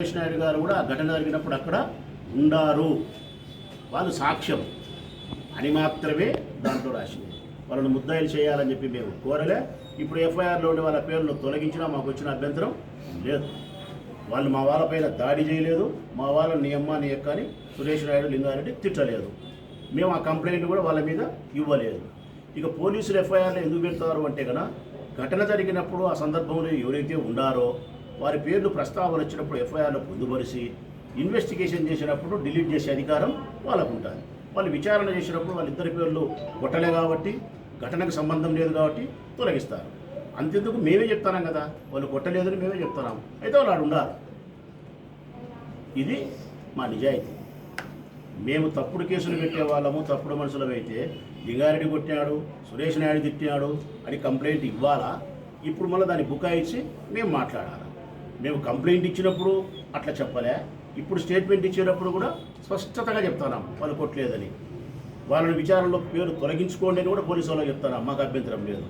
సురేష్ నాయుడు గారు కూడా ఘటన జరిగినప్పుడు అక్కడ ఉండారు. వాళ్ళు సాక్ష్యం. అని మాత్రమే దాంట్లో రాసింది. వాళ్ళని ముద్దాయిలు చేయాలని చెప్పి మేము కోరలే. ఇప్పుడు ఎఫ్ఐఆర్లో ఉండే వాళ్ళ పేర్లు తొలగించినా మాకు వచ్చిన అభ్యంతరం లేదు. వాళ్ళు మా వాళ్ళపైన దాడి చేయలేదు. మా వాళ్ళ నీ అమ్మ నీ యొక్క అని సురేష్ నాయుడు లింగారెడ్డి తిట్టలేదు. మేము ఆ కంప్లైంట్ కూడా వాళ్ళ మీద ఇవ్వలేదు. ఇక పోలీసులు ఎఫ్ఐఆర్లో ఎందుకు పెడతారు అంటే కదా ఘటన జరిగినప్పుడు ఆ సందర్భంలో ఎవరైతే ఉండారో వారి పేర్లు ప్రస్తావన వచ్చినప్పుడు ఎఫ్ఐఆర్లో పొందుపరిచి ఇన్వెస్టిగేషన్ చేసినప్పుడు డిలీట్ చేసే అధికారం వాళ్ళకు ఉంటుంది. వాళ్ళు విచారణ చేసినప్పుడు వాళ్ళిద్దరి పేర్లు కొట్టలే కాబట్టి ఘటనకు సంబంధం లేదు కాబట్టి తొలగిస్తారు. అంతెందుకు మేమే చెప్తున్నాం కదా వాళ్ళు కొట్టలేదని మేమే చెప్తున్నాం. అయితే వాళ్ళు ఆడు ఉండాలి. ఇది మా నిజాయితీ. మేము తప్పుడు కేసులు పెట్టే వాళ్ళము తప్పుడు మనుషులం అయితే లింగారెడ్డి కొట్టాడు సురేష్ నాయుడు తిట్టాడు అని కంప్లైంట్ ఇవ్వాలా? ఇప్పుడు మళ్ళీ దాన్ని బుకాయించి మేము మాట్లాడాలి? మేము కంప్లైంట్ ఇచ్చినప్పుడు అట్లా చెప్పలే. ఇప్పుడు స్టేట్మెంట్ ఇచ్చేటప్పుడు కూడా స్పష్టతగా చెప్తున్నాం వాళ్ళు కొట్టలేదని. వాళ్ళని విచారణలో పేరు తొలగించుకోండి అని కూడా పోలీసు వాళ్ళకి చెప్తాను మాకు అభ్యంతరం లేదు.